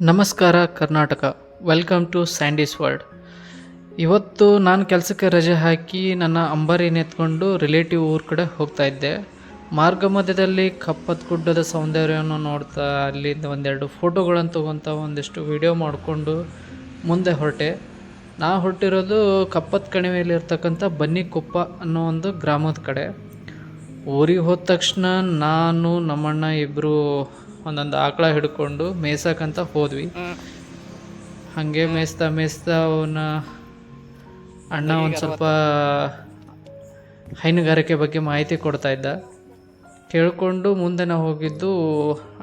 ನಮಸ್ಕಾರ Karnataka. Welcome to Sandy's world ಇವತ್ತು ನಾನು ಕೆಲಸಕ್ಕೆ ರಜೆ ಹಾಕಿ ನನ್ನ ಅಂಬಾರಿನ ಎತ್ಕೊಂಡು ರಿಲೇಟಿವ್ ಊರ ಕಡೆ ಹೋಗ್ತಾ ಇದ್ದೆ. ಮಾರ್ಗ ಮಧ್ಯದಲ್ಲಿ ಕಪ್ಪತ್ ಗುಡ್ಡದ ಸೌಂದರ್ಯವನ್ನು ನೋಡ್ತಾ ಅಲ್ಲಿಂದ ಒಂದೆರಡು ಫೋಟೋಗಳನ್ನು ತೊಗೊತಾ ಒಂದಿಷ್ಟು ವಿಡಿಯೋ ಮಾಡಿಕೊಂಡು ಮುಂದೆ ಹೊರಟೆ. ನಾ ಹೊರಟಿರೋದು ಕಪ್ಪತ್ ಕಣಿವೆಯಲ್ಲಿರ್ತಕ್ಕಂಥ ಬನ್ನಿಕೊಪ್ಪ ಅನ್ನೋ ಒಂದು ಗ್ರಾಮದ ಕಡೆ. ಊರಿಗೆ ಹೋದ ತಕ್ಷಣ ನಾನು, ನಮ್ಮಣ್ಣ ಇಬ್ಬರು ಒಂದೊಂದು ಆಕಳ ಹಿಡ್ಕೊಂಡು ಮೇಯ್ಸಕ್ಕಂತ ಹೋದ್ವಿ. ಹಾಗೆ ಮೇಯ್ಸ್ತಾ ಮೇಯ್ಸ್ತಾ ಅವನ ಅಣ್ಣ ಒಂದು ಸ್ವಲ್ಪ ಹೈನುಗಾರಿಕೆ ಬಗ್ಗೆ ಮಾಹಿತಿ ಕೊಡ್ತಾ ಇದ್ದ. ಕೇಳಿಕೊಂಡು ಮುಂದೆ ನಾವು ಹೋಗಿದ್ದು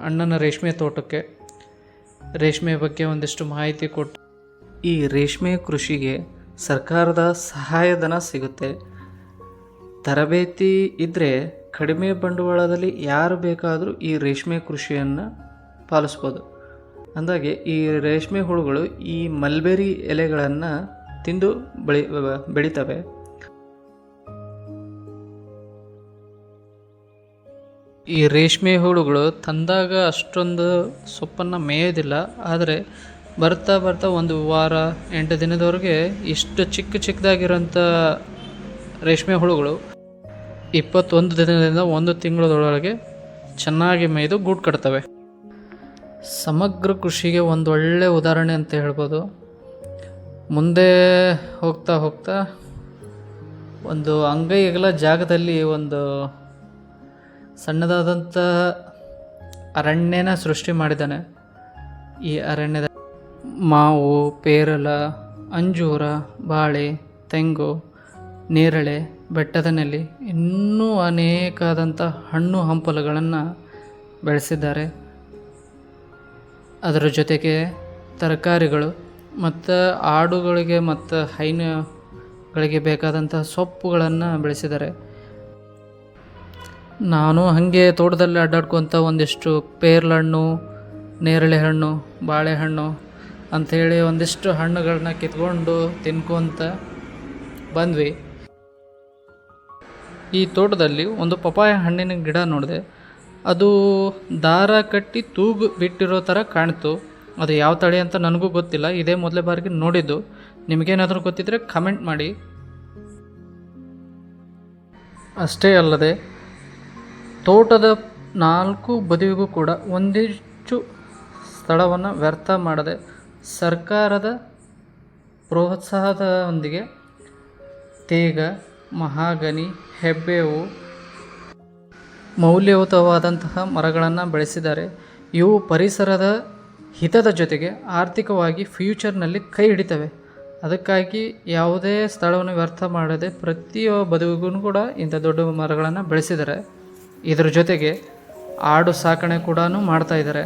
ಅಣ್ಣನ ರೇಷ್ಮೆ ತೋಟಕ್ಕೆ. ರೇಷ್ಮೆ ಬಗ್ಗೆ ಒಂದಿಷ್ಟು ಮಾಹಿತಿ ಕೊಟ್ಟು ಈ ರೇಷ್ಮೆ ಕೃಷಿಗೆ ಸರ್ಕಾರದ ಸಹಾಯಧನ ಸಿಗುತ್ತೆ. ತರಬೇತಿ ಇದ್ದರೆ ಕಡಿಮೆ ಬಂಡವಾಳದಲ್ಲಿ ಯಾರು ಬೇಕಾದರೂ ಈ ರೇಷ್ಮೆ ಕೃಷಿಯನ್ನು ಪಾಲಿಸ್ಬೋದು. ಅಂದಾಗೆ ಈ ರೇಷ್ಮೆ ಹುಳುಗಳು ಈ ಮಲ್ಬೆರಿ ಎಲೆಗಳನ್ನು ತಿಂದು ಬೆಳಿ, ಬೆಳಿತವೆ. ಈ ರೇಷ್ಮೆ ಹುಳುಗಳು ತಂದಾಗ ಅಷ್ಟೊಂದು ಸೊಪ್ಪನ್ನು ಮೇಯೋದಿಲ್ಲ, ಆದರೆ ಬರ್ತಾ ಬರ್ತಾ ಒಂದು ವಾರ, ಎಂಟು ದಿನದವರೆಗೆ ಇಷ್ಟು ಚಿಕ್ಕ ಚಿಕ್ಕದಾಗಿರೋಂಥ ರೇಷ್ಮೆ ಹುಳುಗಳು ಇಪ್ಪತ್ತೊಂದು ದಿನದಿಂದ ಒಂದು ತಿಂಗಳದೊಳಗೆ ಚೆನ್ನಾಗಿ ಮೇಯ್ದು ಗೂಡು ಕಟ್ತವೆ. ಸಮಗ್ರ ಕೃಷಿಗೆ ಒಂದು ಒಳ್ಳೆ ಉದಾಹರಣೆ ಅಂತ ಹೇಳ್ಬೋದು. ಮುಂದೆ ಹೋಗ್ತಾ ಹೋಗ್ತಾ ಒಂದು ಅಂಗೈಗಳ ಜಾಗದಲ್ಲಿ ಒಂದು ಸಣ್ಣದಾದಂಥ ಅರಣ್ಯನ ಸೃಷ್ಟಿ ಮಾಡಿದ್ದಾನೆ. ಈ ಅರಣ್ಯದ ಮಾವು, ಪೇರಲ, ಅಂಜೂರ, ಬಾಳೆ, ತೆಂಗು ನೇರಳೆ ಬೆಟ್ಟದ ನೆಲ್ಲಿ ಇನ್ನೂ ಅನೇಕಾದಂಥ ಹಣ್ಣು ಹಂಪಲುಗಳನ್ನು ಬೆಳೆಸಿದ್ದಾರೆ. ಅದರ ಜೊತೆಗೆ ತರಕಾರಿಗಳು ಮತ್ತು ಆಡುಗಳಿಗೆ ಮತ್ತು ಹೈನುಗಳಿಗೆ ಬೇಕಾದಂಥ ಸೊಪ್ಪುಗಳನ್ನು ಬೆಳೆಸಿದ್ದಾರೆ. ನಾನು ಹಾಗೆ ತೋಟದಲ್ಲಿ ಅಡ್ಡಾಡ್ಕೊತ ಒಂದಿಷ್ಟು ಪೇರ್ಲಹಣ್ಣು ನೇರಳೆ ಹಣ್ಣು ಬಾಳೆಹಣ್ಣು ಅಂಥೇಳಿ ಒಂದಿಷ್ಟು ಹಣ್ಣುಗಳನ್ನ ಕಿತ್ಕೊಂಡು ತಿನ್ಕೊತ ಬಂದ್ವಿ. ಈ ತೋಟದಲ್ಲಿ ಒಂದು ಪಪಾಯ ಹಣ್ಣಿನ ಗಿಡ ನೋಡಿದೆ. ಅದು ದಾರ ಕಟ್ಟಿ ತೂಗು ಬಿಟ್ಟಿರೋ ಥರ ಕಾಣ್ತು. ಅದು ಯಾವ ತಳಿ ಅಂತ ನನಗೂ ಗೊತ್ತಿಲ್ಲ. ಇದೇ ಮೊದಲೇ ಬಾರಿಗೆ ನೋಡಿದ್ದು. ನಿಮಗೇನಾದರೂ ಗೊತ್ತಿದ್ದರೆ ಕಮೆಂಟ್ ಮಾಡಿ. ಅಷ್ಟೇ ಅಲ್ಲದೆ, ತೋಟದ ನಾಲ್ಕು ಬದಿಗೂ ಕೂಡ ಒಂದಿಷ್ಟು ಸ್ಥಳವನ್ನು ವ್ಯರ್ಥ ಮಾಡದೆ ಸರ್ಕಾರದ ಪ್ರೋತ್ಸಾಹದೊಂದಿಗೆ ತೇಗ, ಮಹಾಗನಿ ಹೆಬ್ಬೇವು ಮೌಲ್ಯಯುತವಾದಂತಹ ಮರಗಳನ್ನು ಬೆಳೆಸಿದ್ದಾರೆ. ಇವು ಪರಿಸರದ ಹಿತದ ಜೊತೆಗೆ ಆರ್ಥಿಕವಾಗಿ ಫ್ಯೂಚರ್ನಲ್ಲಿ ಕೈ ಹಿಡಿತವೆ. ಅದಕ್ಕಾಗಿ ಯಾವುದೇ ಸ್ಥಳವನ್ನು ವ್ಯರ್ಥ ಮಾಡದೆ ಪ್ರತಿಯೊ ಬದುಕಿಗೂ ಕೂಡ ಇಂಥ ದೊಡ್ಡ ಮರಗಳನ್ನು ಬೆಳೆಸಿದ್ದಾರೆ. ಇದರ ಜೊತೆಗೆ ಆಡು ಸಾಕಣೆ ಕೂಡ ಮಾಡ್ತಾ ಇದ್ದಾರೆ.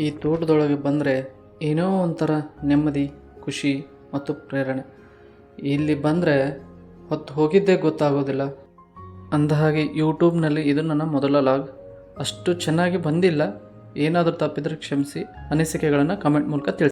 ಈ ತೋಟದೊಳಗೆ ಬಂದರೆ ಏನೋ ಒಂಥರ ನೆಮ್ಮದಿ, ಖುಷಿ ಮತ್ತು ಪ್ರೇರಣೆ. ಇಲ್ಲಿ ಬಂದರೆ ಹೊತ್ತು ಹೋಗಿದ್ದೇ ಗೊತ್ತಾಗೋದಿಲ್ಲ. ಅಂದಹಾಗೆ ಯೂಟ್ಯೂಬ್ನಲ್ಲಿ ಇದು ನನ್ನ ಮೊದಲ ಲಾಗ್. ಅಷ್ಟು ಚೆನ್ನಾಗಿ ಬಂದಿಲ್ಲ. ಏನಾದರೂ ತಪ್ಪಿದ್ರೆ ಕ್ಷಮಿಸಿ ಅನಿಸಿಕೆಗಳನ್ನು ಕಮೆಂಟ್ ಮೂಲಕ ತಿಳಿಸಿ.